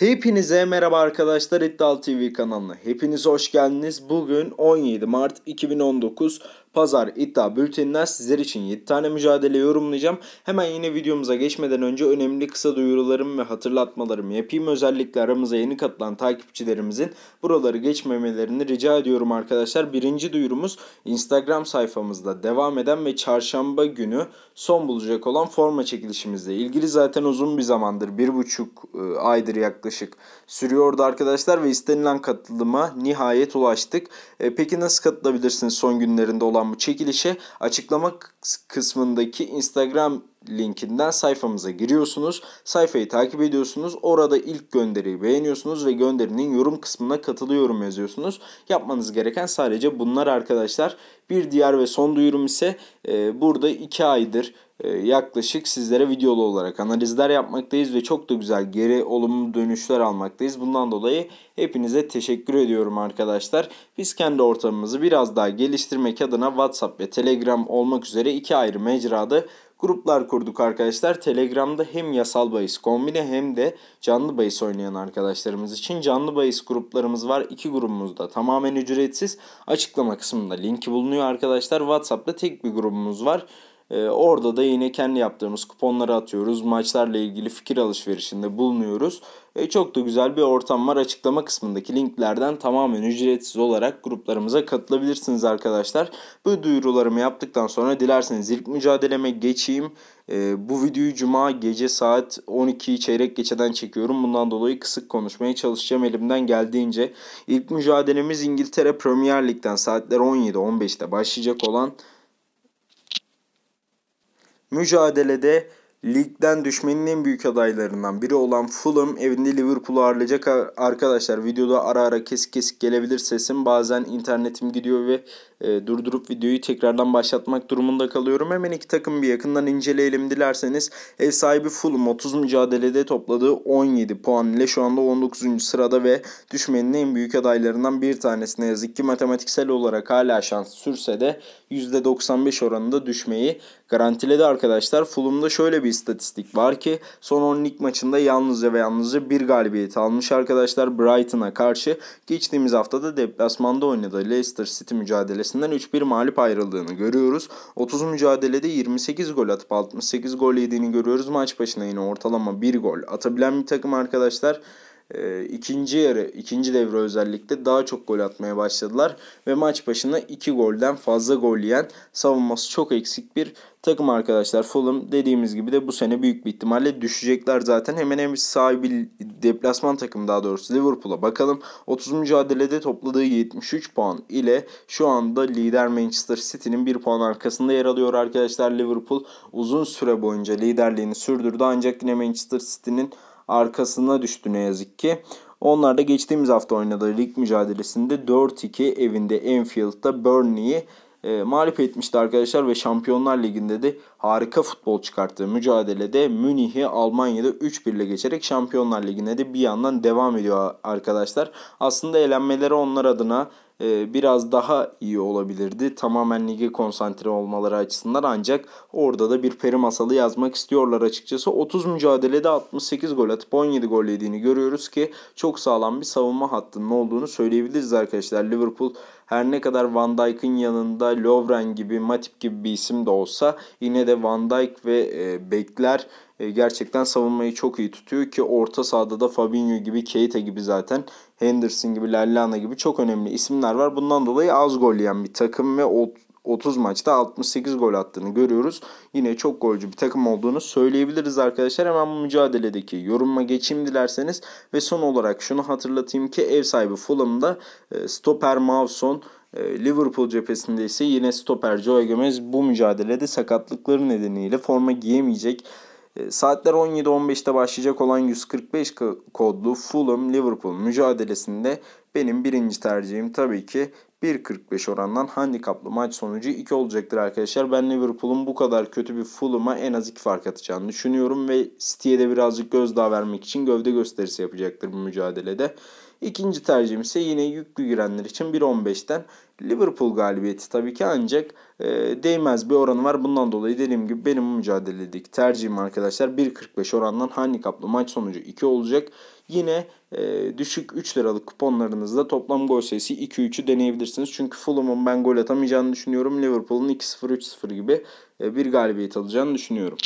Hepinize merhaba arkadaşlar İddialı TV kanalına. Hepiniz hoş geldiniz. Bugün 17 Mart 2019 Pazar iddia bülteninden sizler için 7 tane mücadele yorumlayacağım. Hemen yine videomuza geçmeden önce önemli kısa duyurularım ve hatırlatmalarımı yapayım. Özellikle aramıza yeni katılan takipçilerimizin buraları geçmemelerini rica ediyorum arkadaşlar. Birinci duyurumuz Instagram sayfamızda devam eden ve çarşamba günü son bulacak olan forma çekilişimizle ilgili zaten uzun bir zamandır, bir buçuk e, aydır yaklaşık sürüyordu arkadaşlar ve istenilen katılıma nihayet ulaştık. E, peki nasıl katılabilirsiniz son günlerinde olan olan bu çekilişe açıklama kısmındaki Instagram linkinden sayfamıza giriyorsunuz. Sayfayı takip ediyorsunuz. Orada ilk gönderiyi beğeniyorsunuz ve gönderinin yorum kısmına katılıyorum yazıyorsunuz. Yapmanız gereken sadece bunlar arkadaşlar. Bir diğer ve son duyurum ise e, burada 2 aydır yaklaşık sizlere videolu olarak analizler yapmaktayız ve çok da güzel geri olumlu dönüşler almaktayız. Bundan dolayı hepinize teşekkür ediyorum arkadaşlar. Biz kendi ortamımızı biraz daha geliştirmek adına WhatsApp ve Telegram olmak üzere iki ayrı mecrada gruplar kurduk arkadaşlar. Telegram'da hem yasal bahis kombine hem de canlı bahis oynayan arkadaşlarımız için canlı bahis gruplarımız var. İki grubumuz da tamamen ücretsiz. Açıklama kısmında linki bulunuyor arkadaşlar. WhatsApp'ta tek bir grubumuz var. Ee, orada da yine kendi yaptığımız kuponları atıyoruz. Maçlarla ilgili fikir alışverişinde bulunuyoruz. E, çok da güzel bir ortam var. Açıklama kısmındaki linklerden tamamen ücretsiz olarak gruplarımıza katılabilirsiniz arkadaşlar. Bu duyurularımı yaptıktan sonra dilerseniz ilk mücadeleme geçeyim. E, bu videoyu cuma gece saat 12 çeyrek geçeden çekiyorum. Bundan dolayı kısık konuşmaya çalışacağım elimden geldiğince. İlk mücadelemiz İngiltere Premier Lig'den saatler 17-15'te başlayacak olan mücadelede ligden düşmenin en büyük adaylarından biri olan Fulham evinde Liverpool'u ağırlayacak arkadaşlar. Videoda ara ara kesik kesik gelebilir sesim. Bazen internetim gidiyor ve e, durdurup videoyu tekrardan başlatmak durumunda kalıyorum. Hemen iki takım bir yakından inceleyelim dilerseniz. Ev sahibi Fulham 30 mücadelede topladığı 17 puan ile şu anda 19. sırada ve düşmenin en büyük adaylarından bir tanesi. Ne yazık ki matematiksel olarak hala şans sürse de %95 oranında düşmeyi garantiledi arkadaşlar. Fulham'da şöyle bir istatistik var ki son 10 lig maçında yalnızca ve yalnızca bir galibiyet almış arkadaşlar Brighton'a karşı. Geçtiğimiz haftada deplasmanda oynadığı Leicester City mücadelesinden 3-1 mağlup ayrıldığını görüyoruz. 30 mücadelede 28 gol atıp 68 gol yediğini görüyoruz. Maç başına yine ortalama 1 gol atabilen bir takım arkadaşlar e, ikinci yarı, ikinci devre özellikle daha çok gol atmaya başladılar. Ve maç başına 2 golden fazla gol yiyen savunması çok eksik bir takım arkadaşlar. Fulham dediğimiz gibi de bu sene büyük bir ihtimalle düşecekler zaten. Hemen hemen sahibi deplasman takım daha doğrusu Liverpool'a bakalım. 30 mücadelede topladığı 73 puan ile şu anda lider Manchester City'nin 1 puan arkasında yer alıyor arkadaşlar. Liverpool uzun süre boyunca liderliğini sürdürdü ancak yine Manchester City'nin arkasına düştü ne yazık ki. Onlar da geçtiğimiz hafta oynadığı lig mücadelesinde 4-2 evinde Enfield'da Burnley'i e, mağlup etmişti arkadaşlar ve Şampiyonlar Ligi'nde de harika futbol çıkarttığı mücadelede Münih'i Almanya'da 3-1 ile geçerek Şampiyonlar Ligi'ne de bir yandan devam ediyor arkadaşlar. Aslında elenmeleri onlar adına biraz daha iyi olabilirdi. Tamamen lige konsantre olmaları açısından ancak orada da bir peri masalı yazmak istiyorlar açıkçası. 30 mücadelede 68 gol atıp 17 gol yediğini görüyoruz ki çok sağlam bir savunma hattının olduğunu söyleyebiliriz arkadaşlar. Liverpool her ne kadar Van Dijk'ın yanında Lovren gibi, Matip gibi bir isim de olsa yine de Van Dijk ve e, bekler e, gerçekten savunmayı çok iyi tutuyor ki orta sahada da Fabinho gibi, Keita gibi zaten Henderson gibi, Lallana gibi çok önemli isimler var. Bundan dolayı az gol yiyen bir takım ve 30 maçta 68 gol attığını görüyoruz. Yine çok golcü bir takım olduğunu söyleyebiliriz arkadaşlar. Hemen bu mücadeledeki yorumuma geçeyim dilerseniz. Ve son olarak şunu hatırlatayım ki ev sahibi Fulham'da e, stoper Mawson e, Liverpool cephesinde ise yine stoper Joe Gomez bu mücadelede sakatlıkları nedeniyle forma giyemeyecek. E, saatler 17-15'te başlayacak olan 145 kodlu Fulham Liverpool mücadelesinde benim birinci tercihim tabii ki 1.45 orandan handikaplı maç sonucu 2 olacaktır arkadaşlar. Ben Liverpool'un bu kadar kötü bir Fulham'a en az 2 fark atacağını düşünüyorum ve City'ye de birazcık gözdağı vermek için gövde gösterisi yapacaktır bu mücadelede. İkinci tercihim ise yine yüklü girenler için 1.15'ten Liverpool galibiyeti tabii ki ancak e, değmez bir oranı var. Bundan dolayı dediğim gibi benim mücadeledeki tercihim arkadaşlar 1.45 orandan handikaplı maç sonucu 2 olacak. Yine e, düşük 3 liralık kuponlarınızda toplam gol sayısı 2-3'ü deneyebilirsiniz. Çünkü Fulham'ın ben gol atamayacağını düşünüyorum. Liverpool'un 2-0 3-0 gibi e, bir galibiyet alacağını düşünüyorum.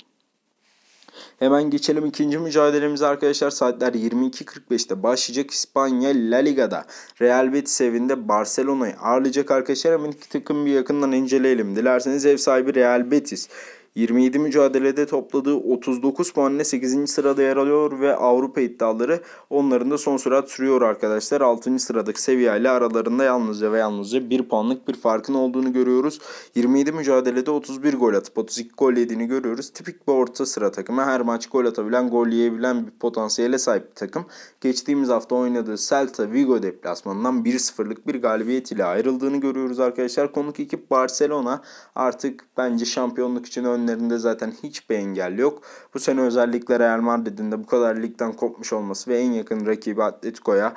Hemen geçelim ikinci mücadelemize arkadaşlar. Saatler 22.45'te başlayacak İspanya La Liga'da. Real Betis evinde Barcelona'yı ağırlayacak arkadaşlar. Hemen iki takım bir yakından inceleyelim. Dilerseniz ev sahibi Real Betis. 27 mücadelede topladığı 39 puanla 8. sırada yer alıyor ve Avrupa iddiaları onların da son sürat sürüyor arkadaşlar. 6. sıradaki seviyeyle aralarında yalnızca ve yalnızca 1 puanlık bir farkın olduğunu görüyoruz. 27 mücadelede 31 gol atıp 32 gol yediğini görüyoruz. Tipik bir orta sıra takımı. Her maç gol atabilen, gol yiyebilen bir potansiyele sahip bir takım. Geçtiğimiz hafta oynadığı Celta Vigo deplasmanından 1-0'lık bir galibiyet ile ayrıldığını görüyoruz arkadaşlar. Konuk ekip Barcelona artık bence şampiyonluk için ön önlerinde zaten hiçbir engel yok. Bu sene özellikle Real Madrid'in de bu kadar ligden kopmuş olması ve en yakın rakibi Atletico'ya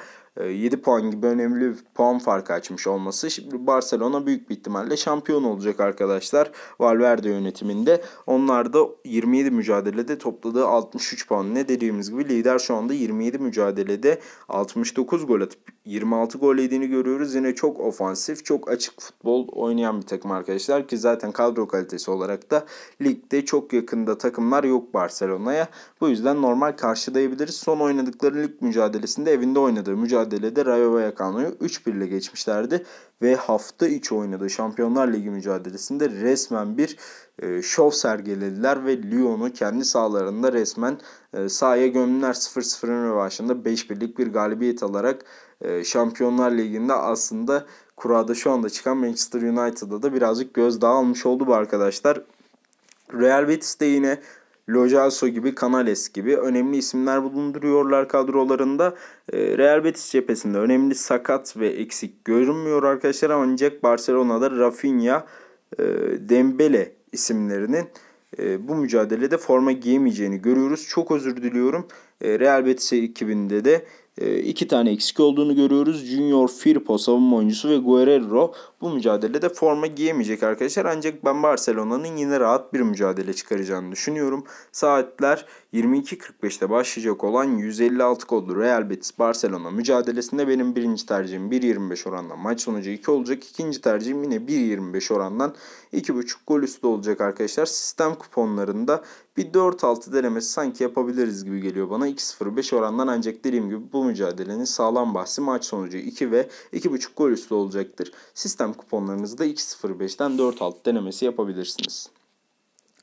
7 ee, puan gibi önemli puan farkı açmış olması. Şimdi Barcelona büyük bir ihtimalle şampiyon olacak arkadaşlar. Valverde yönetiminde. Onlar da 27 mücadelede topladığı 63 puan. Ne dediğimiz gibi lider şu anda 27 mücadelede 69 gol atıp 26 gol yediğini görüyoruz. Yine çok ofansif, çok açık futbol oynayan bir takım arkadaşlar ki zaten kadro kalitesi olarak da ligde çok yakında takımlar yok Barcelona'ya. Bu yüzden normal karşılayabiliriz. Son oynadıkları lig mücadelesinde evinde oynadığı mücadele mücadelede Rayo Vallecano'yu 3-1 ile geçmişlerdi. Ve hafta içi oynadığı Şampiyonlar Ligi mücadelesinde resmen bir e, şov sergilediler ve Lyon'u kendi sahalarında resmen e, sahaya gömdüler 0-0'ın rövaşında 5-1'lik bir galibiyet alarak e, Şampiyonlar Ligi'nde aslında kurada şu anda çıkan Manchester United'da da birazcık göz almış oldu bu arkadaşlar. Real Betis de yine Lojalso gibi, Canales gibi önemli isimler bulunduruyorlar kadrolarında. Ee, Real Betis cephesinde önemli sakat ve eksik görünmüyor arkadaşlar ancak Barcelona'da Rafinha, e, Dembele isimlerinin e, bu mücadelede forma giyemeyeceğini görüyoruz. Çok özür diliyorum. E, Real Betis ekibinde de iki tane eksik olduğunu görüyoruz. Junior Firpo savunma oyuncusu ve Guerrero bu mücadelede forma giyemeyecek arkadaşlar. Ancak ben Barcelona'nın yine rahat bir mücadele çıkaracağını düşünüyorum. Saatler 22.45'te başlayacak olan 156 kodlu Real Betis Barcelona mücadelesinde benim birinci tercihim 1.25 orandan maç sonucu 2 olacak. İkinci tercihim yine 1.25 orandan 2.5 gol üstü olacak arkadaşlar. Sistem kuponlarında bir 4-6 denemesi sanki yapabiliriz gibi geliyor bana. 2-0-5 orandan ancak dediğim gibi bu mücadelenin sağlam bahsi maç sonucu 2 ve 2.5 gol üstü olacaktır. Sistem kuponlarınızda 2-0-5'ten 4-6 denemesi yapabilirsiniz.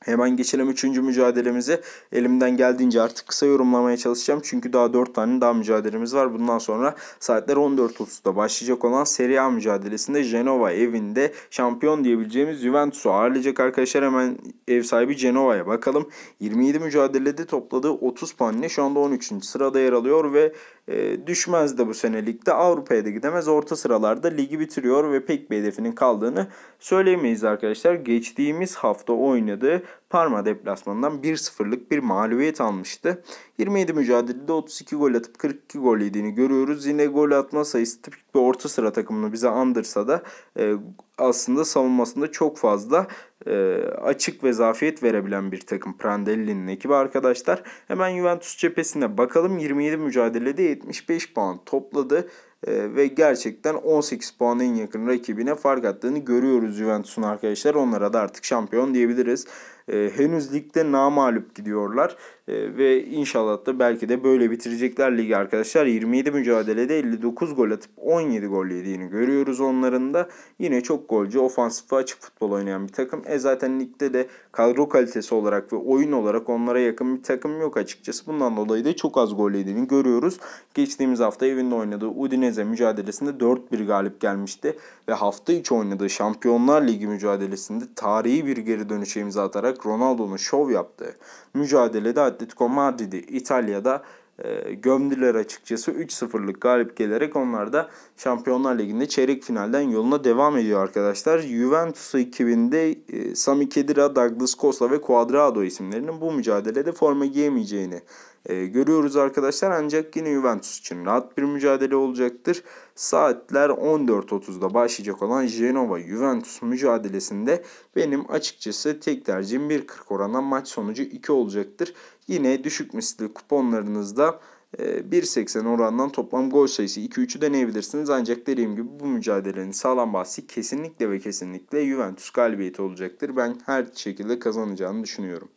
Hemen geçelim 3. mücadelemize. Elimden geldiğince artık kısa yorumlamaya çalışacağım. Çünkü daha 4 tane daha mücadelemiz var. Bundan sonra saatler 14.30'da başlayacak olan Serie A mücadelesinde Genova evinde şampiyon diyebileceğimiz Juventus'u ağırlayacak arkadaşlar. Hemen ev sahibi Genova'ya bakalım. 27 mücadelede topladığı 30 puan ile şu anda 13. sırada yer alıyor ve e, düşmez de bu sene ligde. Avrupa'ya da gidemez. Orta sıralarda ligi bitiriyor ve pek bir hedefinin kaldığını söyleyemeyiz arkadaşlar. Geçtiğimiz hafta oynadığı Parma deplasmanından 1-0'lık bir mağlubiyet almıştı. 27 mücadelede 32 gol atıp 42 gol yediğini görüyoruz. Yine gol atma sayısı tipik bir orta sıra takımını bize andırsa da e, aslında savunmasında çok fazla e, açık ve zafiyet verebilen bir takım Prandelli'nin ekibi arkadaşlar. Hemen Juventus cephesine bakalım. 27 mücadelede 75 puan topladı e, ve gerçekten 18 puan en yakın rakibine fark attığını görüyoruz Juventus'un arkadaşlar. Onlara da artık şampiyon diyebiliriz. E, henüz ligde namalup gidiyorlar. E, ve inşallah da belki de böyle bitirecekler ligi arkadaşlar. 27 mücadelede 59 gol atıp 17 gol yediğini görüyoruz onların da. Yine çok golcü, ofansif ve açık futbol oynayan bir takım. E zaten ligde de kadro kalitesi olarak ve oyun olarak onlara yakın bir takım yok açıkçası. Bundan dolayı da çok az gol yediğini görüyoruz. Geçtiğimiz hafta evinde oynadığı Udinese mücadelesinde 4-1 galip gelmişti. Ve hafta içi oynadığı Şampiyonlar Ligi mücadelesinde tarihi bir geri dönüşe imza atarak Ronaldo'nun şov yaptığı mücadelede Atletico Madrid'i İtalya'da e, gömdüler açıkçası. 3-0'lık galip gelerek onlar da Şampiyonlar Ligi'nde çeyrek finalden yoluna devam ediyor arkadaşlar. Juventus ekibinde e, Sami Khedira, Douglas Costa ve Cuadrado isimlerinin bu mücadelede forma giyemeyeceğini e, görüyoruz arkadaşlar. Ancak yine Juventus için rahat bir mücadele olacaktır. Saatler 14.30'da başlayacak olan Genova Juventus mücadelesinde benim açıkçası tek tercihim 1.40 oranla maç sonucu 2 olacaktır. Yine düşük misli kuponlarınızda 1.80 e, orandan toplam gol sayısı 2-3'ü deneyebilirsiniz. Ancak dediğim gibi bu mücadelenin sağlam bahsi kesinlikle ve kesinlikle Juventus galibiyeti olacaktır. Ben her şekilde kazanacağını düşünüyorum.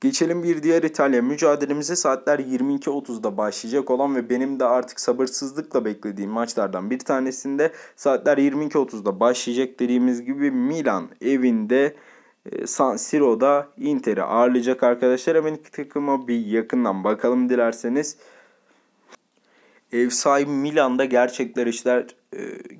Geçelim bir diğer İtalya mücadelemize saatler 22.30'da başlayacak olan ve benim de artık sabırsızlıkla beklediğim maçlardan bir tanesinde saatler 22.30'da başlayacak dediğimiz gibi Milan evinde San Siro'da Inter'i ağırlayacak arkadaşlar. Hemen iki takıma bir yakından bakalım dilerseniz. Ev sahibi Milan'da gerçekler işler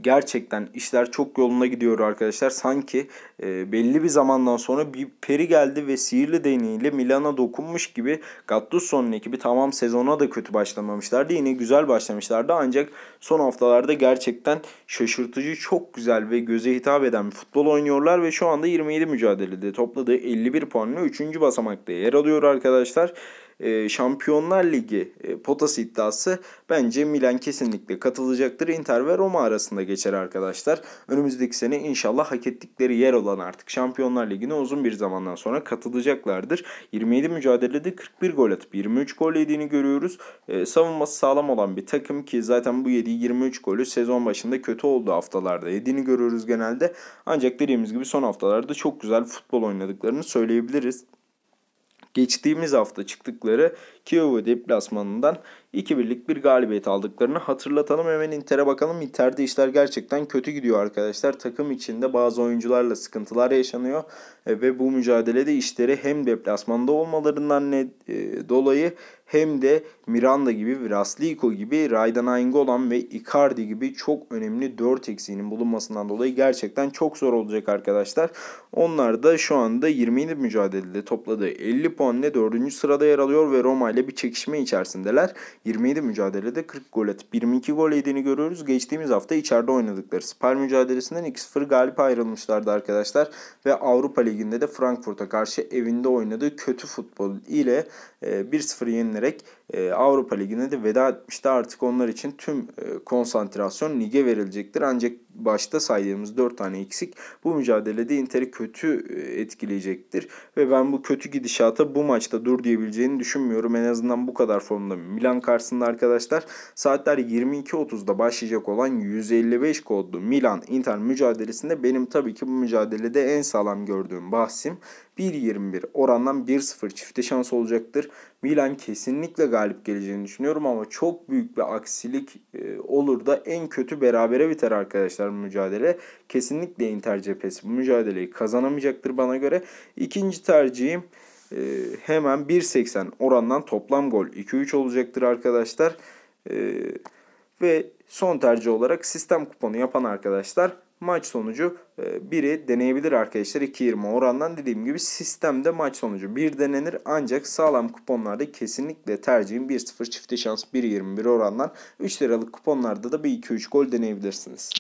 gerçekten işler çok yoluna gidiyor arkadaşlar. Sanki e, belli bir zamandan sonra bir peri geldi ve sihirli değneğiyle Milan'a dokunmuş gibi Gattuso'nun ekibi tamam sezona da kötü başlamamışlardı. Yine güzel başlamışlardı ancak son haftalarda gerçekten şaşırtıcı çok güzel ve göze hitap eden bir futbol oynuyorlar ve şu anda 27 mücadelede topladığı 51 puanla 3. basamakta yer alıyor arkadaşlar e, Şampiyonlar Ligi e, potası iddiası bence Milan kesinlikle katılacaktır. Inter ve Roma arasında geçer arkadaşlar. Önümüzdeki sene inşallah hak ettikleri yer olan artık Şampiyonlar Ligi'ne uzun bir zamandan sonra katılacaklardır. 27 mücadelede 41 gol atıp 23 gol yediğini görüyoruz. E, savunması sağlam olan bir takım ki zaten bu yediği 23 golü sezon başında kötü olduğu haftalarda yediğini görüyoruz genelde. Ancak dediğimiz gibi son haftalarda çok güzel futbol oynadıklarını söyleyebiliriz geçtiğimiz hafta çıktıkları Kiev deplasmanından 2-1'lik bir galibiyet aldıklarını hatırlatalım. Hemen Inter'e bakalım. Inter'de işler gerçekten kötü gidiyor arkadaşlar. Takım içinde bazı oyuncularla sıkıntılar yaşanıyor. E, ve bu mücadelede işleri hem deplasmanda olmalarından ne, e, dolayı hem de Miranda gibi, Vrasliko gibi, Raydan Nainggolan ve Icardi gibi çok önemli 4 eksiğinin bulunmasından dolayı gerçekten çok zor olacak arkadaşlar. Onlar da şu anda 27 mücadelede topladığı 50 puan ile 4. sırada yer alıyor ve Roma ile bir çekişme içerisindeler. 27 mücadelede 40 gol atıp 22 gol yediğini görüyoruz. Geçtiğimiz hafta içeride oynadıkları Spal mücadelesinden 2-0 galip ayrılmışlardı arkadaşlar. Ve Avrupa Ligi'nde de Frankfurt'a karşı evinde oynadığı kötü futbol ile 1-0 e, yenilerek e, Avrupa Ligi'ne de veda etmişti. Artık onlar için tüm e, konsantrasyon lige verilecektir. Ancak başta saydığımız 4 tane eksik bu mücadelede Inter'i kötü e, etkileyecektir. Ve ben bu kötü gidişata bu maçta dur diyebileceğini düşünmüyorum. En azından bu kadar formda Milan karşısında arkadaşlar. Saatler 22.30'da başlayacak olan 155 kodlu Milan Inter mücadelesinde benim tabii ki bu mücadelede en sağlam gördüğüm bahsim 1.21 orandan 1-0 çifte şans olacaktır. Milan kesinlikle galip geleceğini düşünüyorum ama çok büyük bir aksilik e, olur da en kötü berabere biter arkadaşlar mücadele. Kesinlikle Inter cephesi bu mücadeleyi kazanamayacaktır bana göre. İkinci tercihim e, hemen 1.80 orandan toplam gol 2-3 olacaktır arkadaşlar. E, ve son tercih olarak sistem kuponu yapan arkadaşlar maç sonucu e, biri deneyebilir arkadaşlar. 2.20 orandan dediğim gibi sistemde maç sonucu bir denenir. Ancak sağlam kuponlarda kesinlikle tercihim 1-0 çifte şans 1.21 orandan. 3 liralık kuponlarda da bir 2-3 gol deneyebilirsiniz.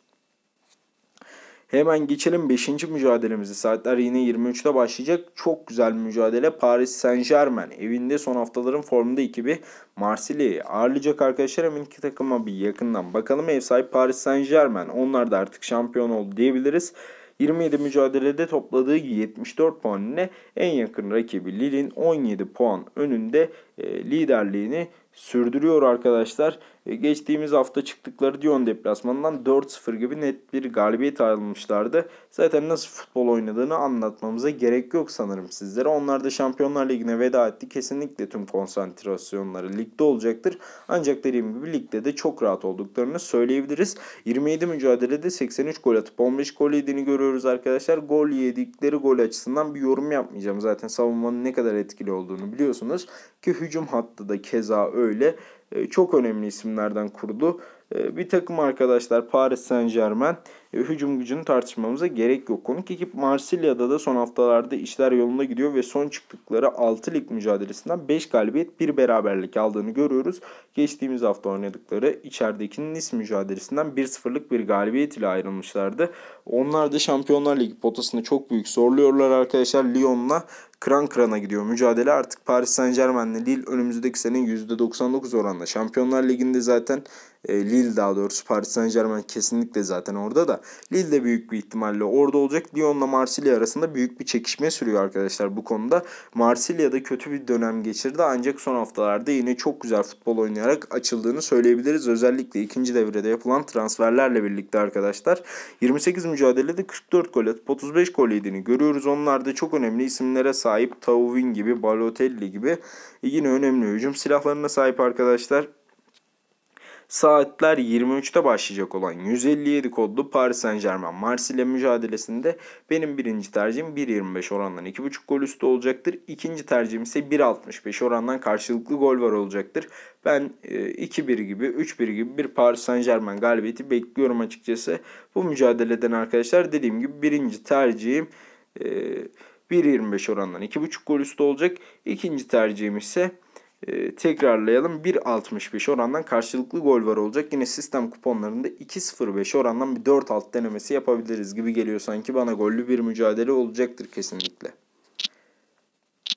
Hemen geçelim 5. mücadelemizi. Saatler yine 23'te başlayacak. Çok güzel mücadele. Paris Saint Germain evinde son haftaların formunda ekibi Marsilya'yı ağırlayacak arkadaşlar. Hemen iki takıma bir yakından bakalım. Ev sahibi Paris Saint Germain. Onlar da artık şampiyon oldu diyebiliriz. 27 mücadelede topladığı 74 puan ile en yakın rakibi Lille'in 17 puan önünde e, liderliğini sürdürüyor arkadaşlar. E, geçtiğimiz hafta çıktıkları Dion deplasmanından 4-0 gibi net bir galibiyet almışlardı. Zaten nasıl futbol oynadığını anlatmamıza gerek yok sanırım sizlere. Onlar da Şampiyonlar Ligi'ne veda etti. Kesinlikle tüm konsantrasyonları ligde olacaktır. Ancak dediğim gibi ligde de çok rahat olduklarını söyleyebiliriz. 27 mücadelede 83 gol atıp 15 gol yediğini görüyoruz arkadaşlar. Gol yedikleri gol açısından bir yorum yapmayacağım. Zaten savunmanın ne kadar etkili olduğunu biliyorsunuz. Ki hücum hattı da keza öyle. E, çok önemli isimlerden kurdu. E, bir takım arkadaşlar Paris Saint Germain hücum gücünü tartışmamıza gerek yok. Konuk ekip Marsilya'da da son haftalarda işler yolunda gidiyor ve son çıktıkları 6 lig mücadelesinden 5 galibiyet 1 beraberlik aldığını görüyoruz. Geçtiğimiz hafta oynadıkları içerideki Nice mücadelesinden 1-0'lık bir galibiyet ile ayrılmışlardı. Onlar da Şampiyonlar Ligi potasını çok büyük zorluyorlar arkadaşlar. Lyon'la kıran kırana gidiyor mücadele. Artık Paris Saint Germain'le Lille önümüzdeki sene %99 oranla. Şampiyonlar Ligi'nde zaten e, Lille daha doğrusu Paris Saint Germain kesinlikle zaten orada da. Lille de büyük bir ihtimalle orada olacak. Lyon'la Marsilya arasında büyük bir çekişme sürüyor arkadaşlar bu konuda. Marsilya da kötü bir dönem geçirdi ancak son haftalarda yine çok güzel futbol oynayarak açıldığını söyleyebiliriz. Özellikle ikinci devrede yapılan transferlerle birlikte arkadaşlar. 28 mücadelede 44 gol atıp 35 gol yediğini görüyoruz. Onlar da çok önemli isimlere sahip. Tauvin gibi, Balotelli gibi yine önemli hücum silahlarına sahip arkadaşlar. Saatler 23'te başlayacak olan 157 kodlu Paris Saint Germain Marsilya mücadelesinde benim birinci tercihim 1.25 orandan 2.5 gol üstü olacaktır. İkinci tercihim ise 1.65 orandan karşılıklı gol var olacaktır. Ben 2-1 e, gibi 3-1 gibi bir Paris Saint Germain galibiyeti bekliyorum açıkçası. Bu mücadeleden arkadaşlar dediğim gibi birinci tercihim 1.25 e, orandan 2.5 gol üstü olacak. İkinci tercihim ise e, tekrarlayalım. 1.65 orandan karşılıklı gol var olacak. Yine sistem kuponlarında 2.05 orandan bir 4 alt denemesi yapabiliriz gibi geliyor sanki. Bana gollü bir mücadele olacaktır kesinlikle.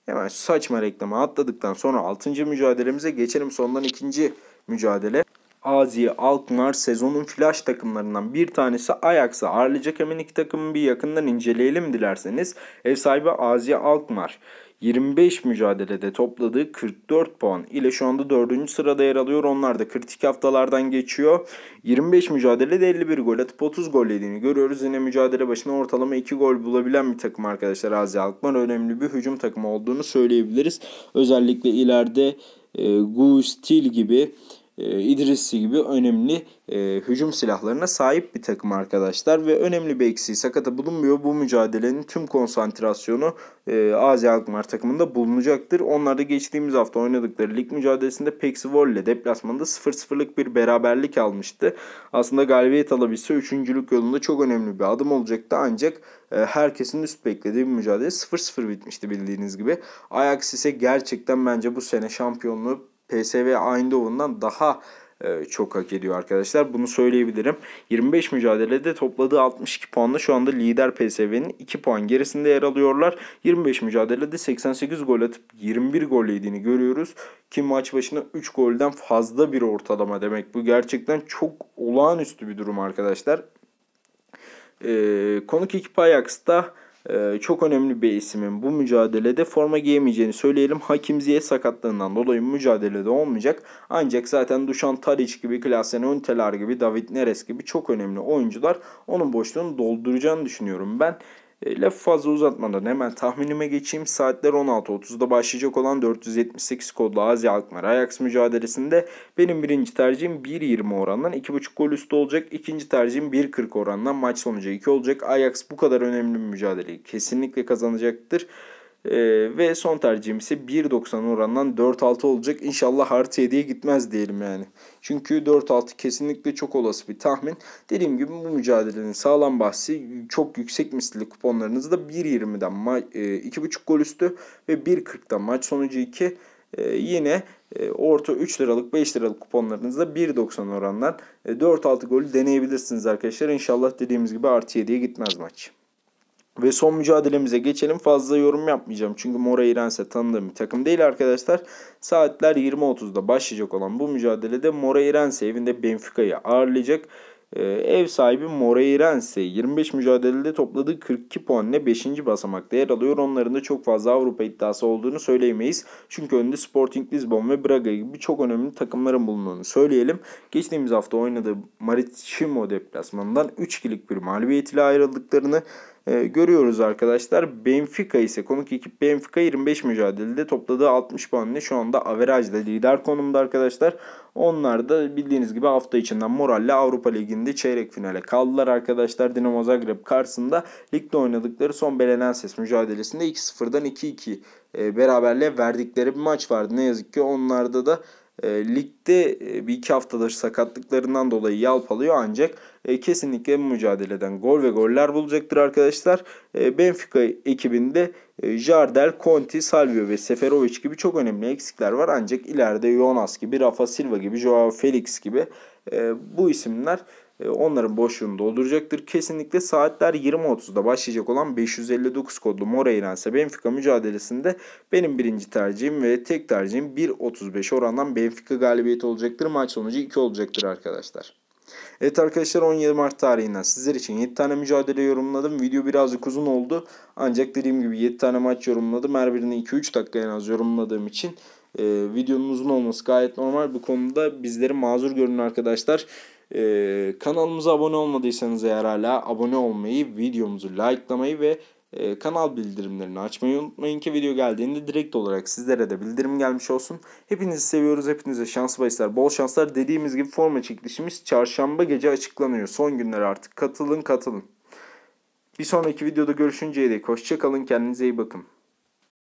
Hemen saçma reklamı atladıktan sonra 6. mücadelemize geçelim. Sondan ikinci mücadele. Azi Alkmaar sezonun flash takımlarından bir tanesi Ajax'a ağırlayacak. Hemen iki takımı bir yakından inceleyelim dilerseniz. Ev sahibi Azi Alkmaar. 25 mücadelede topladığı 44 puan ile şu anda 4. sırada yer alıyor. Onlar da kritik haftalardan geçiyor. 25 mücadelede 51 gol atıp 30 gol yediğini görüyoruz. Yine mücadele başına ortalama 2 gol bulabilen bir takım arkadaşlar. Azi Alkmaar önemli bir hücum takımı olduğunu söyleyebiliriz. Özellikle ileride e, Gustil gibi e, İdrissi gibi önemli e, hücum silahlarına sahip bir takım arkadaşlar ve önemli bir eksiği sakata bulunmuyor. Bu mücadelenin tüm konsantrasyonu e, Azi Alkmaar takımında bulunacaktır. Onlar da geçtiğimiz hafta oynadıkları lig mücadelesinde Peksivol ile deplasmanda 0-0'lık bir beraberlik almıştı. Aslında galibiyet alabilse üçüncülük yolunda çok önemli bir adım olacaktı ancak e, herkesin üst beklediği bir mücadele 0-0 bitmişti bildiğiniz gibi. Ajax ise gerçekten bence bu sene şampiyonluğu PSV Eindhoven'dan daha e, çok hak ediyor arkadaşlar. Bunu söyleyebilirim. 25 mücadelede topladığı 62 puanla şu anda lider PSV'nin 2 puan gerisinde yer alıyorlar. 25 mücadelede 88 gol atıp 21 gol yediğini görüyoruz. Ki maç başına 3 golden fazla bir ortalama demek. Bu gerçekten çok olağanüstü bir durum arkadaşlar. Ee, konuk ekip Ajax'ta çok önemli bir isimin bu mücadelede forma giyemeyeceğini söyleyelim. Hakim Ziyech sakatlığından dolayı mücadelede olmayacak. Ancak zaten Dušan Tadić gibi, Klasen Önteler gibi, David Neres gibi çok önemli oyuncular onun boşluğunu dolduracağını düşünüyorum ben. E, fazla uzatmadan hemen tahminime geçeyim. Saatler 16.30'da başlayacak olan 478 kodlu Azi Alkmaar Ajax mücadelesinde benim birinci tercihim 1.20 orandan 2.5 gol üstü olacak. İkinci tercihim 1.40 orandan maç sonucu 2 olacak. Ajax bu kadar önemli bir mücadeleyi kesinlikle kazanacaktır. Ee, ve son tercihim ise 1.90 orandan 4.6 olacak. İnşallah artı 7'ye gitmez diyelim yani. Çünkü 4-6 kesinlikle çok olası bir tahmin. Dediğim gibi bu mücadelenin sağlam bahsi çok yüksek misli kuponlarınızda 1.20'den ma- 2.5 e, gol üstü ve 1.40'dan maç sonucu 2 e, yine e, orta 3 liralık 5 liralık kuponlarınızda 1.90 orandan 4-6 golü deneyebilirsiniz arkadaşlar. İnşallah dediğimiz gibi artı 7'ye gitmez maç. Ve son mücadelemize geçelim. Fazla yorum yapmayacağım. Çünkü Mora İrense tanıdığım bir takım değil arkadaşlar. Saatler 20.30'da başlayacak olan bu mücadelede Mora İrense evinde Benfica'yı ağırlayacak. Ee, ev sahibi Moreirense 25 mücadelede topladığı 42 puanla 5. basamakta yer alıyor. Onların da çok fazla Avrupa iddiası olduğunu söyleyemeyiz. Çünkü önünde Sporting Lisbon ve Braga gibi çok önemli takımların bulunduğunu söyleyelim. Geçtiğimiz hafta oynadığı Maritimo deplasmanından 3-2'lik bir mağlubiyet ile ayrıldıklarını e, görüyoruz arkadaşlar. Benfica ise konuk ekip Benfica 25 mücadelede topladığı 60 puanla şu anda averajda lider konumda arkadaşlar. Onlar da bildiğiniz gibi hafta içinden moralle Avrupa Ligi'nde çeyrek finale kaldılar arkadaşlar. Dinamo Zagreb karşısında ligde oynadıkları son Belenenses mücadelesinde 2-0'dan 2-2 e, beraberliğe verdikleri bir maç vardı. Ne yazık ki onlarda da E, ligde e, bir iki haftadır sakatlıklarından dolayı yalpalıyor ancak e, kesinlikle mücadeleden gol ve goller bulacaktır arkadaşlar. E, Benfica ekibinde e, Jardel, Conti, Salvio ve Seferovic gibi çok önemli eksikler var ancak ileride Jonas gibi, Rafa Silva gibi, Joao Felix gibi e, bu isimler onların boşluğunu dolduracaktır. Kesinlikle saatler 20.30'da başlayacak olan 559 kodlu Moreira ise Benfica mücadelesinde benim birinci tercihim ve tek tercihim 1.35 orandan Benfica galibiyeti olacaktır. Maç sonucu 2 olacaktır arkadaşlar. Evet arkadaşlar 17 Mart tarihinden sizler için 7 tane mücadele yorumladım. Video birazcık uzun oldu. Ancak dediğim gibi 7 tane maç yorumladım. Her birini 2-3 dakika en az yorumladığım için e, videonun uzun olması gayet normal. Bu konuda bizleri mazur görün arkadaşlar. Ee, kanalımıza abone olmadıysanız eğer hala abone olmayı, videomuzu likelamayı ve e, kanal bildirimlerini açmayı unutmayın ki video geldiğinde direkt olarak sizlere de bildirim gelmiş olsun. Hepinizi seviyoruz. Hepinize şans bahisler, bol şanslar. Dediğimiz gibi forma çekilişimiz çarşamba gece açıklanıyor. Son günler artık. Katılın katılın. Bir sonraki videoda görüşünceye dek hoşçakalın. Kendinize iyi bakın.